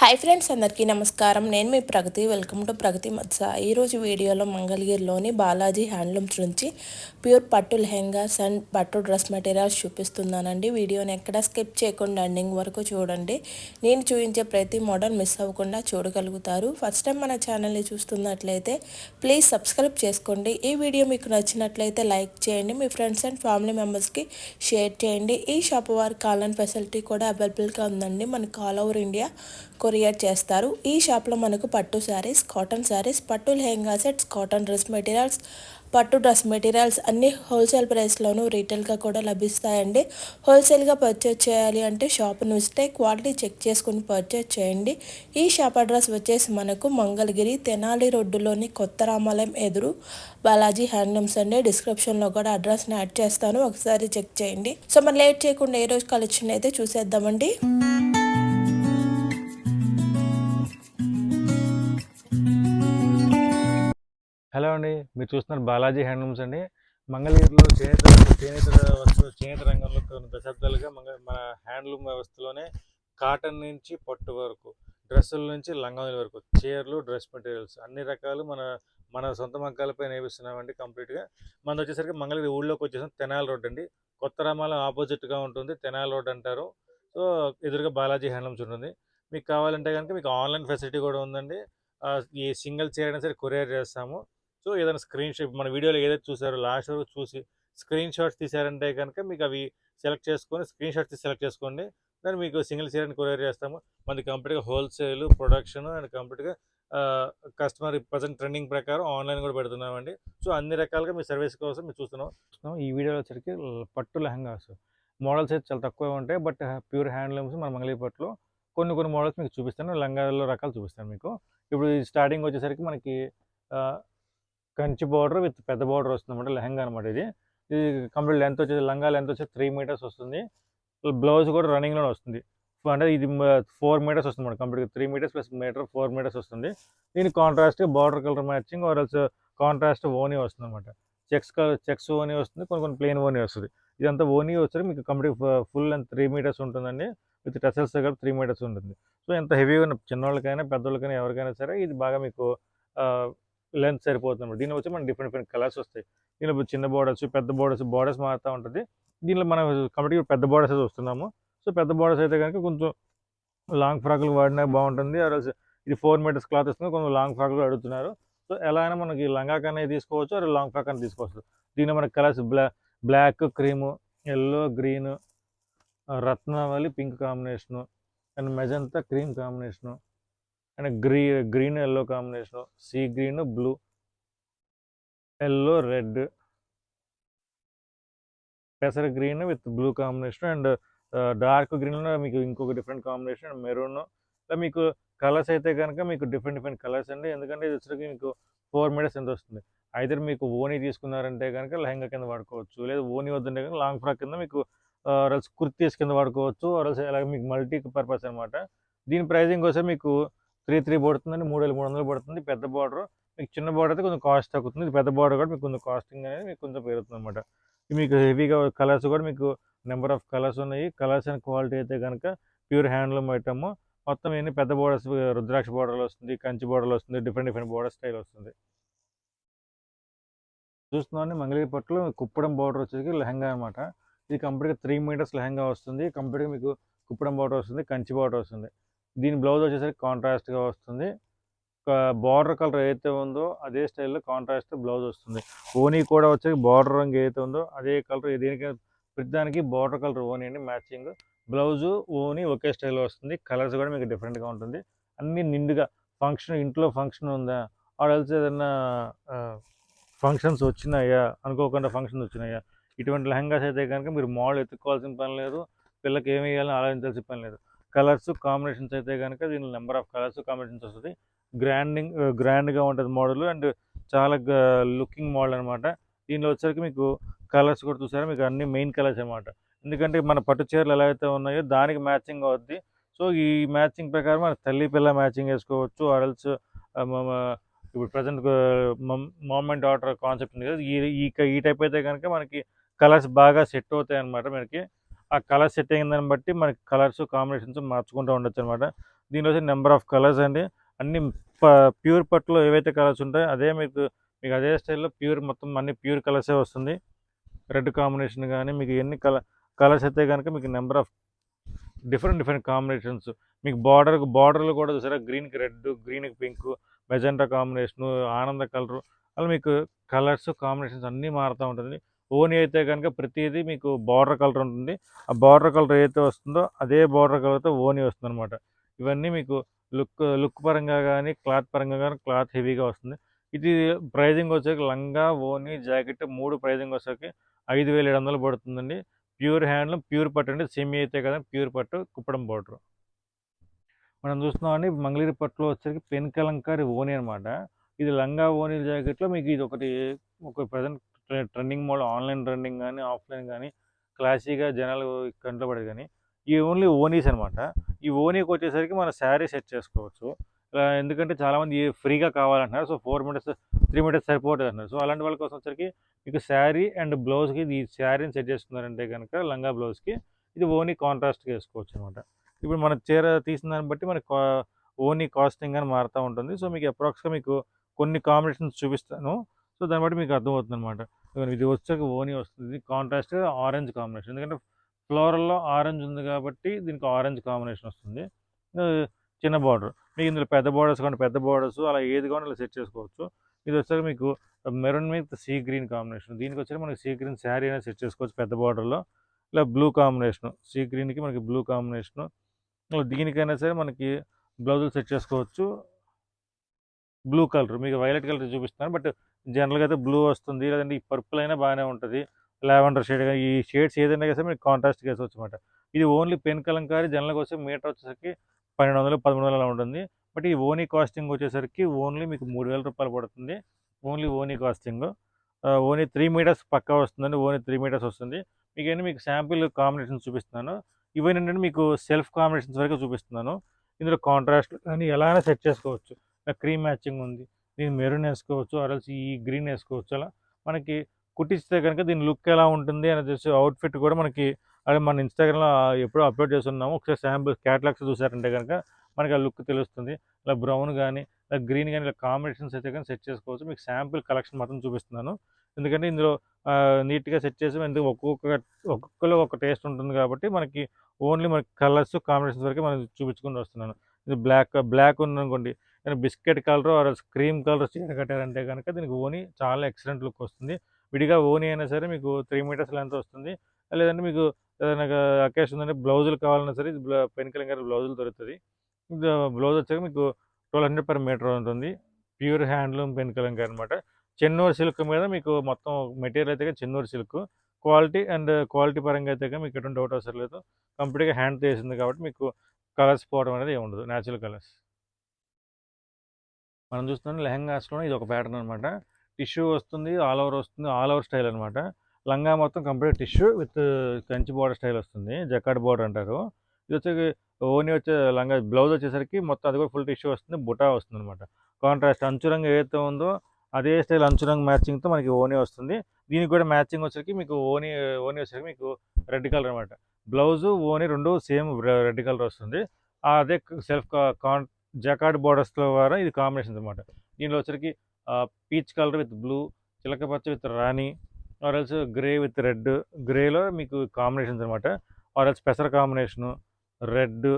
Hi friends అందరికీ నమస్కారం. నేను మీ ప్రగతి. వెల్కమ్ టు ప్రగతి మత్స. ఈరోజు వీడియోలో మంగళగిరిలోని బాలాజీ హ్యాండ్లూమ్స్ నుంచి ప్యూర్ పట్టు లెహెంగాస్ అండ్ పట్టు డ్రెస్ మెటీరియల్స్ చూపిస్తున్నానండి. వీడియోని ఎక్కడ స్కిప్ చేయకుండా ఎండింగ్ వరకు చూడండి. నేను చూపించే ప్రతి మోడల్ మిస్ అవ్వకుండా చూడగలుగుతారు. ఫస్ట్ టైం మన ఛానల్ని చూస్తున్నట్లయితే ప్లీజ్ సబ్స్క్రైబ్ చేసుకోండి. ఈ వీడియో మీకు నచ్చినట్లయితే లైక్ చేయండి. మీ ఫ్రెండ్స్ అండ్ ఫ్యామిలీ మెంబర్స్కి షేర్ చేయండి. ఈ షాప్ వారి కాలన్ ఫెసిలిటీ కూడా అవైలబుల్గా ఉందండి. మనకు ఆల్ ఓవర్ ఇండియా కొరియర్ చేస్తారు. ఈ షాప్లో మనకు పట్టు శారీస్ కాటన్ శారీస్ పట్టు lehenga sets cotton dress materials పట్టు డ్రెస్ మెటీరియల్స్ అన్ని హోల్సేల్ ప్రైస్లోనూ రీటైల్గా కూడా లభిస్తాయండి. హోల్సేల్గా పర్చేజ్ చేయాలి అంటే షాప్ను ఇస్తే క్వాలిటీ చెక్ చేసుకుని పర్చేజ్ చేయండి. ఈ షాప్ అడ్రస్ వచ్చేసి మనకు మంగళగిరి తెనాలి రోడ్డులోని కొత్త రామాలయం ఎదురు బాలాజీ హ్యాండ్లూమ్స్ అండి. డిస్క్రిప్షన్లో కూడా అడ్రస్ని యాడ్ చేస్తాను. ఒకసారి చెక్ చేయండి. సో మరి లేట్ చేయకుండా ఏ రోజు కలెక్షన్ అయితే చూసేద్దామండి. హలో అండి మీరు చూస్తున్నారు బాలాజీ హ్యాండ్లూమ్స్ అండి. మంగళగిరిలో చేనేత చేనేత వస్తువు చేనేత రంగంలో కొన్ని దశాబ్దాలుగా మంగ మన హ్యాండ్లూమ్ వ్యవస్థలోనే కాటన్ నుంచి పట్టు వరకు డ్రెస్సుల నుంచి లంగాల వరకు చీరలు డ్రెస్ మెటీరియల్స్ అన్ని రకాలు మన మన సొంత మగ్గాలపై నేపిస్తున్నామండి కంప్లీట్గా. మనది వచ్చేసరికి మంగళగిరి ఊళ్ళోకి వచ్చేసాం తెనాలి రోడ్ అండి. కొత్త రామాలం ఆపోజిట్గా ఉంటుంది తెనాలి రోడ్ అంటారు. సో ఎదురుగా బాలాజీ హ్యాండ్లూమ్స్ ఉంటుంది. మీకు కావాలంటే కనుక మీకు ఆన్లైన్ ఫెసిలిటీ కూడా ఉందండి. ఈ సింగిల్ చీర అయినా సరే కొరియర్ చేస్తాము. సో ఏదైనా స్క్రీన్ షాట్ మన వీడియోలో ఏదైతే చూసారో లాస్ట్ వరకు చూసి స్క్రీన్ షాట్స్ తీసారంటే కనుక మీకు అవి సెలెక్ట్ చేసుకొని స్క్రీన్ షాట్స్ సెలెక్ట్ చేసుకోండి. దాన్ని మీకు సింగిల్ సీరియల్ కొరియర్ చేస్తాము. మనది కంప్లీట్గా హోల్సేల్ ప్రొడక్షన్ అండ్ కంప్లీట్గా కస్టమర్ ప్రజెంట్ ట్రెండింగ్ ప్రకారం ఆన్లైన్ కూడా పెడుతున్నామండి. సో అన్ని రకాలుగా మీ సర్వీస్ కోసం మేము చూస్తున్నాం. ఈ వీడియోలో వచ్చరికి పట్టు లెహంగాస్. మోడల్స్ అయితే చాలా తక్కువ ఉంటాయి. బట్ ప్యూర్ హ్యాండ్లూమ్స్ మన మంగళీపట్లో పట్టులో కొన్ని కొన్ని మోడల్స్ మీకు చూపిస్తాను. లంగాల్లో రకాలు చూపిస్తాను మీకు. ఇప్పుడు స్టార్టింగ్ వచ్చేసరికి మనకి కంచి బార్డర్ విత్ పెద్ద బార్డర్ వస్తుంది అనమాట లెహంగా అనమాట ఇది. ఇది కంప్లీట్ లెంత్ వచ్చేసి లంగా లెంత్ వచ్చేసి త్రీ మీటర్స్ వస్తుంది. బ్లౌజ్ కూడా రన్నింగ్లోనే వస్తుంది. అంటే ఇది ఫోర్ మీటర్స్ వస్తుంది అనమాట కంప్లీట్గా. Three meters plus meter four meters వస్తుంది. దీని contrast border colour matching or else contrast ఓనీ వస్తుంది అనమాట చెక్స్ కలర్ చెక్స్ ఓనీ వస్తుంది కొన్ని కొన్ని ప్లెయిన్ ఓనీ వస్తుంది. ఇదంతా ఓనీ వచ్చి మీకు complete full length three meters ఉంటుందండి. విత్ టెసల్స్ దగ్గర త్రీ మీటర్స్ ఉంటుంది. సో ఎంత హెవీగా చిన్నవాళ్ళకైనా పెద్దవాళ్ళకైనా ఎవరికైనా సరే ఇది బాగా మీకు లెంత్ సరిపోతుంది. దీని వచ్చి మనకి డిఫరెంట్ డిఫరెంట్ కలర్స్ వస్తాయి. దీనిలో చిన్న బోర్డర్స్ పెద్ద బోర్డర్స్ బోర్డర్స్ మారుతూ ఉంటుంది. దీనిలో మనం కంప్లీట్గా పెద్ద బోర్డర్స్ అయితే వస్తున్నాము సో పెద్ద బోర్డర్స్ అయితే కనుక కొంచెం లాంగ్ ఫ్రాక్లు వాడినా బాగుంటుంది. ఆర్ఎల్స్ ఇది ఫోర్ మీటర్స్ క్లాత్ వస్తుంది కొంచెం లాంగ్ ఫ్రాక్లు అడుగుతున్నారు. సో ఎలా అయినా మనకి లంగా కన్నా తీసుకోవచ్చు. అరే లాంగ్ ఫ్రాక్ అని తీసుకోవచ్చు. దీనిలో మనకి కలర్స్ బ్లా బ్లాక్ క్రీము ఎల్లో గ్రీన్ రత్నావళి pink combination and magenta cream combination and గ్రీ green yellow combination sea green blue yellow red పెసర green with blue combination and dark గ్రీన్లో మీకు ఇంకొక డిఫరెంట్ కాంబినేషన్ మెరూన్. ఇలా మీకు కలర్స్ అయితే కనుక మీకు డిఫరెంట్ డిఫరెంట్ కలర్స్ అండి. ఎందుకంటే ఇది వచ్చరికి మీకు ఫోర్ మీటర్స్ ఎంత వస్తుంది? అయితే మీకు ఓనీ తీసుకున్నారంటే కనుక లెహంగా కింద వాడుకోవచ్చు. లేదా ఓనీ వద్దంటే కనుక లాంగ్ ఫ్రాక్ కింద మీకు రల్స్ కుర్తీస్ కింద వాడుకోవచ్చు. రల్స్ అలాగే మీకు మల్టీ పర్పస్ అనమాట దీని ప్రైజింగ్ కోసం మీకు త్రీ త్రీ పడుతుందండి మూడు వేల మూడు వందలు పడుతుంది. పెద్ద బార్డర్. మీకు చిన్న బార్డర్ అయితే కొంచెం కాస్ట్ తగ్గుతుంది. పెద్ద బార్డర్ కూడా మీకు కొంచెం కాస్టింగ్ అనేది మీకు కొంచెం పెరుగుతుంది అనమాట మీకు హెవీగా కలర్స్ కూడా మీకు నెంబర్ ఆఫ్ కలర్స్ ఉన్నాయి. కలర్స్ అండ్ క్వాలిటీ అయితే కనుక ప్యూర్ హ్యాండ్లూమ్ ఐటమ్ మొత్తం ఎన్ని పెద్ద బోర్డర్స్ రుద్రాక్ష బోర్డర్లు వస్తుంది కంచి బోర్డర్లు వస్తుంది డిఫరెంట్ డిఫరెంట్ బోర్డర్ స్టైల్ వస్తుంది. చూస్తున్నాను మంగళగిరి పట్టులో కుప్పడం బోర్డర్ వచ్చేసి లెహంగా అనమాట ఇది కంప్లీట్గా త్రీ మీటర్స్ లెహంగా వస్తుంది. కంప్లీట్గా మీకు కుప్పడం బోర్డర్ వస్తుంది కంచి బోర్డర్ వస్తుంది. దీని బ్లౌజ్ వచ్చేసరికి కాంట్రాస్ట్గా వస్తుంది. బార్డర్ కలర్ ఏదైతే ఉందో అదే స్టైల్లో కాంట్రాస్ట్ బ్లౌజ్ వస్తుంది. ఓనీ కూడా వచ్చి బార్డర్ రంగు ఏదైతే ఉందో అదే కలర్ దీనికి ప్రతిదానికి బార్డర్ కలర్ ఓనీ అండి. మ్యాచింగ్ బ్లౌజు ఓనీ ఒకే స్టైల్లో వస్తుంది. కలర్స్ కూడా మీకు డిఫరెంట్గా ఉంటుంది. అన్నీ నిండుగా ఫంక్షన్ ఇంట్లో ఫంక్షన్ ఉందా? ఆడల్సి ఏదైనా ఫంక్షన్స్ వచ్చినాయా? అనుకోకుండా ఫంక్షన్స్ వచ్చినాయా? ఇటువంటి లెహంగాస్ అయితే కనుక మీరు మోడల్ ఎత్తుకోవాల్సిన పని లేదు. పిల్లకి ఏమి వేయాలని ఆలోచించాల్సిన పని లేదు. కలర్స్ కాంబినేషన్స్ అయితే కనుక దీనిలో నెంబర్ ఆఫ్ కలర్స్ కాంబినేషన్స్ వస్తుంది. గ్రాండింగ్ గ్రాండ్గా ఉంటుంది మోడల్ అండ్ చాలా లుకింగ్ మోడల్ అనమాట దీనిలో వచ్చరికి మీకు కలర్స్ కూడా చూసారా? మీకు అన్ని మెయిన్ కలర్స్ అనమాట ఎందుకంటే మన పట్టు చీరలు ఎలా అయితే ఉన్నాయో దానికి మ్యాచింగ్ అవుద్ది. సో ఈ మ్యాచింగ్ ప్రకారం మన తల్లి పిల్ల మ్యాచింగ్ వేసుకోవచ్చు. ఆర్ఎల్స్ ఇప్పుడు ప్రజెంట్ మూమెంట్ ఆర్డర్ కాన్సెప్ట్ ఉంది కదా ఈ ఈ ఈ టైప్ అయితే కనుక మనకి కలర్స్ బాగా సెట్ అవుతాయి అనమాట మనకి. ఆ కలర్ సెట్ అయిన దాన్ని బట్టి మనకి కలర్స్ కాంబినేషన్స్ మార్చుకుంటూ ఉండొచ్చు అనమాట దీనిలో వచ్చి నెంబర్ ఆఫ్ కలర్స్ అండి. అన్ని ప్యూర్ పట్టులో ఏవైతే కలర్స్ ఉంటాయో అదే మీకు మీకు అదే స్టైల్లో ప్యూర్ మొత్తం అన్ని ప్యూర్ కలర్సే వస్తుంది. రెడ్ కాంబినేషన్ కానీ మీకు ఎన్ని కలర్ కలర్స్ అయితే కనుక మీకు number of different different combinations మీకు బార్డర్ బార్డర్లు కూడా చూసారా? గ్రీన్కి రెడ్ గ్రీన్కి పింక్ మెజెంటా కాంబినేషను ఆనంద కలరు అలా మీకు కలర్స్ కాంబినేషన్స్ అన్నీ మారుతూ ఉంటుంది. ఓని అయితే కనుక ప్రతిదీ మీకు బార్డర్ కలర్ ఉంటుంది. ఆ బార్డర్ కలర్ ఏదైతే వస్తుందో అదే బార్డర్ కలర్తో ఓని వస్తుంది అనమాట ఇవన్నీ మీకు లుక్ లుక్ పరంగా కానీ క్లాత్ పరంగా కానీ క్లాత్ హెవీగా వస్తుంది. ఇది ప్రైజింగ్ వచ్చేసరికి లంగా ఓని జాకెట్ మూడు ప్రైజింగ్ వచ్చేసరికి ఐదు వేల ఏడు వందలు పడుతుందండి. ప్యూర్ హ్యాండ్లూమ్ ప్యూర్ పట్టు అండి. సెమీ అయితే కదా ప్యూర్ పట్టు కుప్పడం బోర్డర్. మనం చూస్తున్నామండి మంగళగిరి పట్టులో వచ్చేసరికి పెన్ కలంకారి ఓని అనమాట ఇది లంగా ఓని జాకెట్లో మీకు ఇది ఒకటి ఒక present trending model online trending కానీ ఆఫ్లైన్ కానీ క్లాసీగా జనాలు కంట్లో పడేది కానీ ఈ ఓన్లీ ఓనీస్ అనమాట ఈ ఓనీకి వచ్చేసరికి మన శారీ సెట్ చేసుకోవచ్చు. ఇలా ఎందుకంటే చాలామంది ఫ్రీగా కావాలంటున్నారు. So four meters three meters సరిపోతుంది అంటున్నారు సో అలాంటి వాళ్ళ కోసం వచ్చరికి మీకు శారీ అండ్ బ్లౌజ్కి ఈ శారీని సెట్ చేసుకున్నారంటే కనుక లంగా బ్లౌజ్కి ఇది ఓనీ కాంట్రాస్ట్గా వేసుకోవచ్చు అనమాట ఇప్పుడు మన చీర తీసిన దాన్ని బట్టి మనకి ఓనీ కాస్టింగ్ అని మారుతూ ఉంటుంది. సో మీకు అప్రాక్స్గా మీకు కొన్ని కాంబినేషన్స్ చూపిస్తాను. సో దాన్ని బట్టి మీకు అర్థమవుతుంది అనమాట ఇది వచ్చాక ఓనీ వస్తుంది. కాంట్రాస్ట్ ఆరెంజ్ కాంబినేషన్ ఎందుకంటే ఫ్లోరల్లో ఆరెంజ్ ఉంది కాబట్టి దీనికి ఆరెంజ్ కాంబినేషన్ వస్తుంది. చిన్న బార్డర్ మీకు ఇందులో పెద్ద బార్డర్స్ కానీ పెద్ద బార్డర్స్ అలా ఏది కానీ ఇలా సెట్ చేసుకోవచ్చు. ఇది వచ్చాక మీకు మెరూన్ మీద సీ గ్రీన్ కాంబినేషన్ దీనికి వచ్చాక మనకి సీ గ్రీన్ శారీ అనేది సెట్ చేసుకోవచ్చు పెద్ద బార్డర్లో ఇలా బ్లూ కాంబినేషన్ సీ గ్రీన్కి మనకి బ్లూ కాంబినేషన్ దీనికైనా సరే మనకి బ్లౌజులు సెట్ చేసుకోవచ్చు. Blue colour. మీకు వైలెట్ కలర్ చూపిస్తున్నాను బట్ జనరల్గా అయితే బ్లూ వస్తుంది. లేదంటే ఈ పర్పుల్ అయినా బాగానే ఉంటుంది. లావెండర్ షేడ్ ఈ షేడ్స్ ఏదైనా కదా మీకు కాంట్రాస్ట్ కేసు అనమాట ఇది ఓన్లీ పెన్ కలంకారీ జనరల్గా కోసం మీటర్ వచ్చేసరికి పన్నెండు వందలు పదమూడు వందలు అలా ఉంటుంది. బట్ ఈ ఓనీ కాస్టింగ్ వచ్చేసరికి ఓన్లీ మీకు మూడు వేల రూపాయలు పడుతుంది. ఓన్లీ ఓనీ కాస్టింగ్. ఓన్లీ త్రీ మీటర్స్ పక్కా వస్తుందండి. ఓన్లీ త్రీ మీటర్స్ వస్తుంది. మీకు ఏంటి? మీకు శాంపిల్ కాంబినేషన్ చూపిస్తున్నాను. ఇవన్నీ మీకు సెల్ఫ్ కాంబినేషన్స్ వరకు చూపిస్తున్నాను. ఇందులో కాంట్రాస్ట్ కానీ ఎలా అయినా సెట్ చేసుకోవచ్చు. క్రీమ్ మ్యాచింగ్ ఉంది. దీన్ని మెరూన్ వేసుకోవచ్చు అరల్స్ ఈ గ్రీన్ వేసుకోవచ్చు. అలా మనకి కుట్టిస్తే కనుక దీని లుక్ ఎలా ఉంటుంది అని చూసి అవుట్ఫిట్ కూడా మనకి అదే మన ఇన్స్టాగ్రామ్లో ఎప్పుడో అప్లోడ్ చేస్తున్నాము. ఒకసారి శాంపుల్ క్యాటలాగ్స్ చూసారంటే కనుక మనకి ఆ లుక్ తెలుస్తుంది. ఇలా బ్రౌన్ కానీ ఇలా గ్రీన్ కానీ ఇలా కాంబినేషన్స్ అయితే కానీ సెట్ చేసుకోవచ్చు. మీకు శాంపుల్ కలెక్షన్ మాత్రం చూపిస్తున్నాను. ఎందుకంటే ఇందులో నీట్గా సెట్ చేసి. ఎందుకు ఒక్కొక్క ఒక్కొక్కలో ఒక టేస్ట్ ఉంటుంది కాబట్టి మనకి ఓన్లీ మనకి కలర్స్ కాంబినేషన్స్ వరకు మనం చూపించుకుంటూ వస్తున్నాను. ఇది బ్లాక్ బ్లాక్ ఉందనుకోండి కానీ biscuit colour or cream colour చీర కట్టారంటే కనుక దీనికి ఓనీ చాలా ఎక్సలెంట్ లుక్ వస్తుంది. విడిగా ఓనీ అయినా సరే మీకు త్రీ మీటర్స్ లెంత్ వస్తుంది. లేదంటే మీకు ఏదైనా అకేషన్ ఉందంటే బ్లౌజులు కావాలన్నా సరే ఇది పెన్ కలంకారీ బ్లౌజులు దొరుకుతుంది. బ్లౌజ్ వచ్చాక మీకు ట్వెల్వ్ హండ్రెడ్ పర్ మీటర్ ఉంటుంది. ప్యూర్ హ్యాండ్లూమ్ పెన్ కలంకారీ అనమాట చెన్నూరు సిల్క్ మీద మీకు మొత్తం మెటీరియల్ అయితే Chennur silk. Quality and quality పరంగా అయితే మీకు ఎటువంటి డౌట్ అవసరం లేదు. కంప్లీట్గా హ్యాండ్ చేసింది కాబట్టి మీకు కలర్స్ పోవడం అనేది ఏమి ఉండదు న్యాచురల్ కలర్స్. మనం చూస్తున్నాం లెహంగాస్లో ఇది ఒక ప్యాటర్న్ అనమాట. టిష్యూ వస్తుంది ఆల్ ఓవర్ వస్తుంది ఆల్ ఓవర్ స్టైల్ అనమాట. లంగా మొత్తం complete tissue with Kanchi border style వస్తుంది జకాట్ బోర్డర్ అంటారు. ఇది వచ్చి ఓని వచ్చే లంగా బ్లౌజ్ వచ్చేసరికి మొత్తం అది కూడా ఫుల్ టిష్యూ వస్తుంది బుటా వస్తుంది అనమాట. కాంట్రాస్ట్ అంచురంగు ఏదైతే ఉందో అదే స్టైల్ అంచురంగు మ్యాచింగ్తో మనకి ఓనీ వస్తుంది. దీనికి కూడా మ్యాచింగ్ వచ్చేసరికి మీకు ఓనీ ఓనీ వచ్చేసరికి మీకు రెడ్ కలర్ అనమాట. బ్లౌజు ఓనీ రెండు సేమ్ రెడ్ కలర్ వస్తుంది. అదే సెల్ఫ్ కాన్ జకాడ్ బోర్డర్స్లో ద్వారా ఇది కాంబినేషన్ అనమాట దీనిలో వచ్చరికి పీచ్ కలర్ విత్ బ్లూ చిలక పచ్చ విత్ రాణి ఆర్ఎల్స్ గ్రే విత్ రెడ్ గ్రేలో మీకు కాంబినేషన్స్ అనమాట ఆర్ఎల్స్ పెసర కాంబినేషను రెడ్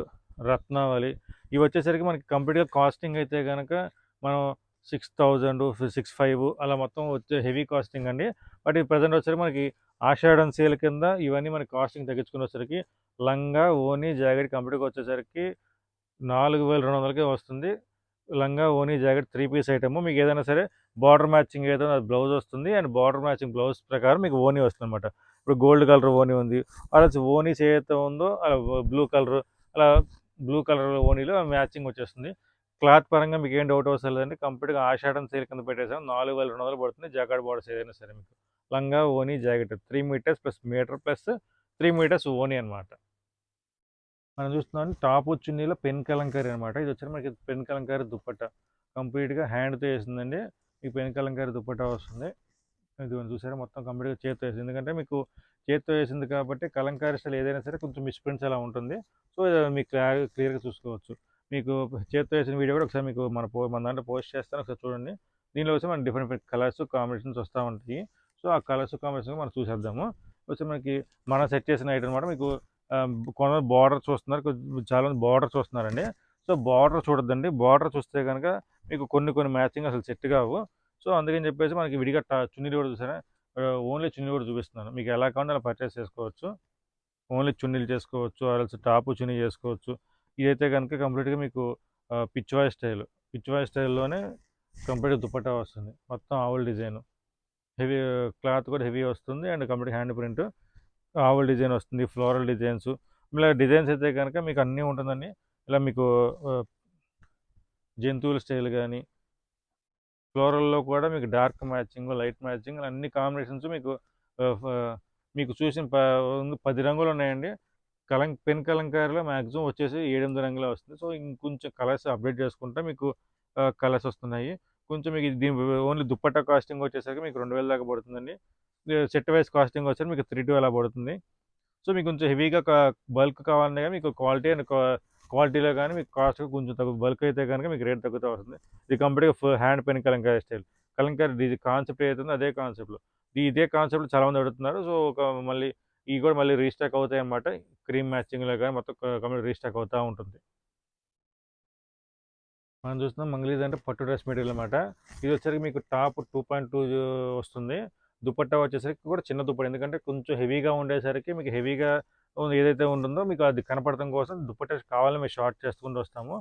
రత్నావళి. ఇవి వచ్చేసరికి మనకి కంప్లీట్గా కాస్టింగ్ అయితే కనుక మనం సిక్స్ థౌజండ్ సిక్స్ ఫైవ్ అలా మొత్తం వచ్చే హెవీ కాస్టింగ్ అండి. బట్ ఈ ప్రజెంట్ వచ్చేసరికి మనకి ఆషాఢం సేల్ కింద ఇవన్నీ మనకి కాస్టింగ్ తగ్గించుకుని వచ్చేసరికి లంగా ఓని జాకెట్ కంప్లీట్గా వచ్చేసరికి నాలుగు వేల రెండు వందలకే వస్తుంది. లంగా ఓనీ జాకెట్ త్రీ పీస్ ఐటమ్. మీకు ఏదైనా సరే బార్డర్ మ్యాచింగ్ ఏదైనా అది బ్లౌజ్ వస్తుంది. అండ్ బార్డర్ మ్యాచింగ్ బ్లౌజ్ ప్రకారం మీకు ఓనీ వస్తుంది అనమాట ఇప్పుడు గోల్డ్ కలర్ ఓనీ ఉంది. అలా ఓనీస్ ఏదైతే ఉందో అలా బ్లూ కలర్ అలా బ్లూ కలర్ ఓనీలో మ్యాచింగ్ వచ్చేస్తుంది. క్లాత్ పరంగా మీకు ఏం డౌట్ అవసరం లేదండి. కంప్లీట్గా ఆషాఢం సేల్ కింద పెట్టేసాం. నాలుగు వేల రెండు వందలు పడుతుంది. జాకెట్ బార్డర్స్ ఏదైనా సరే మీకు. లంగా ఓనీ jacket three meters plus meter plus three meters ఓనీ అనమాట మనం చూస్తున్నాం టాప్ చున్నీలో పెన్ కలంకారీ అనమాట ఇది వచ్చి మనకి పెన్ కలంకారీ దుప్పట్ట కంప్లీట్గా హ్యాండ్తో వేసిందండి. మీకు పెన్ కలంకారీ దుప్పట్ట వస్తుంది. ఇది చూసారా? మొత్తం కంప్లీట్గా చేత్తో వేసింది. ఎందుకంటే మీకు చేత్తో వేసింది కాబట్టి కలంకారీ స్టైల్ ఏదైనా సరే కొంచెం మిస్ప్రింట్స్ అలా ఉంటుంది. సో మీకు క్లియర్ క్లియర్గా చూసుకోవచ్చు. మీకు చేత్తో వేసిన వీడియో కూడా ఒకసారి మీకు మన పో మన దాంట్లో పోస్ట్ చేస్తాను. ఒకసారి చూడండి. దీనిలో వచ్చి మన డిఫరెంట్ డిఫరెంట్ కలర్స్ కాంబినేషన్స్ వస్తూ ఉంటాయి. సో ఆ కలర్స్ కాంబినేషన్ మనం చూసేద్దాము. వచ్చి మనకి మనం సెట్ చేసిన ఐటమ్ అనమాట మీకు ఆ, కొంతమంది బార్డర్ చూస్తున్నారు చాలా మంది బార్డర్ చూస్తున్నారండి. So border చూడొద్దండి. బార్డర్ చూస్తే కనుక మీకు కొన్ని కొన్ని మ్యాచింగ్ అసలు సెట్ కావు. సో అందుకని చెప్పేసి మనకి విడిగా టా చున్నీలు కూడా చూసారా ఓన్లీ చున్నీ కూడా చూపిస్తున్నాను. మీకు ఎలా కావాలంటే అలా పర్చేస్ చేసుకోవచ్చు. ఓన్లీ చున్నీలు చేసుకోవచ్చు అలా టాపు చున్నీ చేసుకోవచ్చు. ఇదైతే కనుక కంప్లీట్గా మీకు పిచ్వాయ్ స్టైల్ పిచ్వాయ్ స్టైల్లోనే కంప్లీట్ దుపట్టా వస్తుంది. మొత్తం ఆవుల డిజైన్ హెవీ క్లాత్ కూడా హెవీ వస్తుంది. అండ్ కంప్లీట్ హ్యాండ్ ప్రింట్ ఆవుల డిజైన్ వస్తుంది ఫ్లోరల్ డిజైన్స్. ఇలా డిజైన్స్ అయితే కనుక మీకు అన్నీ ఉంటుందండి. ఇలా మీకు జంతువుల స్టైల్ కానీ ఫ్లోరల్లో కూడా మీకు డార్క్ మ్యాచింగ్ లైట్ మ్యాచింగ్ అన్ని కాంబినేషన్స్ మీకు మీకు చూసిన ప పది రంగులు ఉన్నాయండి. కలం పెన్ కలంకారీలో మ్యాక్సిమం వచ్చేసి ఏడెనిమిది రంగులే వస్తుంది. సో ఇంకొంచెం కలర్స్ అప్డేట్ చేసుకుంటే మీకు కలర్స్ వస్తున్నాయి. కొంచెం మీకు దీని ఓన్లీ దుప్పట్టా కాస్టింగ్ వచ్చేసరికి మీకు రెండు వేల దాకా పడుతుందండి. సెట్ వైజ్ కాస్టింగ్ వచ్చేసరికి మీకు త్రీ టూ అలా పడుతుంది? సో మీకు కొంచెం హెవీగా బల్క్ కావాలన్నా కానీ మీకు క్వాలిటీ అండ్ క్వాలిటీలో కానీ మీకు కాస్ట్ కొంచెం తగ్గు బల్క్ అయితే కనుక మీకు రేట్ తగ్గుతూ వస్తుంది. ఇది కంప్లీట్గా hand pen kalamkari style. Kalamkari ఇది కాన్సెప్ట్ ఏదైతుందో అదే కాన్సెప్ట్లో. ఇదే కాన్సెప్ట్ చాలా మంది అడుగుతున్నారు. సో ఒక మళ్ళీ ఇవి కూడా మళ్ళీ రీస్టాక్ అవుతాయి అన్నమాట. క్రీమ్ మ్యాచింగ్లో కానీ మొత్తం కంప్లీట్ రీస్టాక్ అవుతూ ఉంటుంది. మనం చూస్తున్నాం మంగళీజ్ అంటే పట్టు డ్రెస్ మెటీరియల్ అనమాట ఇది వచ్చేసరికి మీకు టాప్ టూ పాయింట్ టూ వస్తుంది. దుపట్టా వచ్చేసరికి కూడా చిన్న దుప్పటి. ఎందుకంటే కొంచెం హెవీగా ఉండేసరికి మీకు హెవీగా ఏదైతే ఉంటుందో మీకు అది కనపడటం కోసం దుపట్టా కావాలని మేము షార్ట్ చేసుకుంటూ వస్తాము.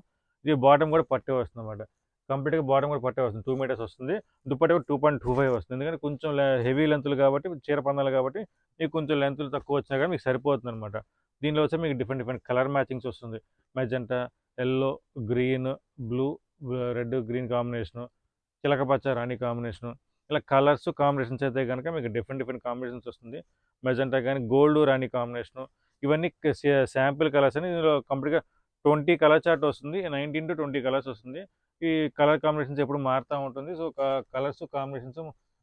ఇది బాటమ్ కూడా పట్టే వస్తుంది అనమాట కంప్లీట్గా బాటమ్ కూడా పట్టే వస్తుంది. టూ మీటర్స్ వస్తుంది. దుప్పటి కూడా టూ పాయింట్ టూ ఫైవ్ వస్తుంది. ఎందుకంటే కొంచెం హెవీ లెంత్లు కాబట్టి చీర పందాలు కాబట్టి మీకు కొంచెం లెంత్లు తక్కువ వచ్చినా కానీ మీకు సరిపోతుంది అనమాట దీనిలో వచ్చి మీకు డిఫరెంట్ డిఫరెంట్ కలర్ మ్యాచింగ్స్ వస్తుంది. Magenta yellow green blue red green combination చిలకపచ్చ రాణి కాంబినేషను ఇలా కలర్స్ కాంబినేషన్స్ అయితే కనుక మీకు డిఫరెంట్ డిఫరెంట్ కాంబినేషన్స్ వస్తుంది. మెజెంటా కానీ గోల్డ్ రాణి కాంబినేషను ఇవన్నీ శాంపిల్ కలర్స్ అని ఇందులో కంప్లీట్గా ట్వంటీ కలర్ చార్ట్ వస్తుంది. నైన్టీన్ టు ట్వంటీ కలర్స్ వస్తుంది. ఈ కలర్ కాంబినేషన్స్ ఎప్పుడు మారుతూ ఉంటుంది. సో కలర్స్ కాంబినేషన్స్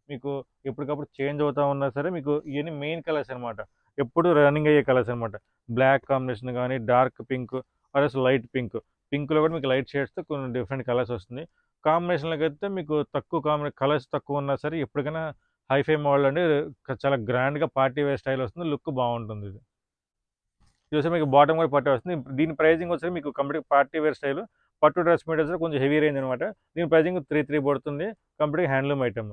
మీకు ఎప్పటికప్పుడు చేంజ్ అవుతూ ఉన్నా సరే మీకు ఇవన్నీ మెయిన్ కలర్స్ అనమాట ఎప్పుడు రన్నింగ్ అయ్యే కలర్స్ అనమాట బ్లాక్ కాంబినేషన్ కానీ డార్క్ పింక్ ఆర్ఎస్ లైట్ పింక్. పింక్లో కూడా మీకు లైట్ షేడ్స్తో కొన్ని డిఫరెంట్ కలర్స్ వస్తుంది. కాంబినేషన్లోకి అయితే మీకు తక్కువ కాంబినే కలర్స్ తక్కువ ఉన్నా సరే ఎప్పటికైనా హైఫై మోడల్ అంటే చాలా గ్రాండ్గా పార్టీ వేర్ స్టైల్ వస్తుంది. లుక్ బాగుంటుంది ఇది. చూస్తే మీకు బాటమ్ కూడా పట్టు వస్తుంది. దీని ప్రైజింగ్ వచ్చి మీకు కంప్లీట్ పార్టీ వేర్ స్టైల్ పట్టు డ్రెస్ మెటీరియల్స్ కొంచెం హెవీ రేంజ్ అనమాట దీని ప్రైజింగ్ త్రీ త్రీ పడుతుంది. Complete handloom item.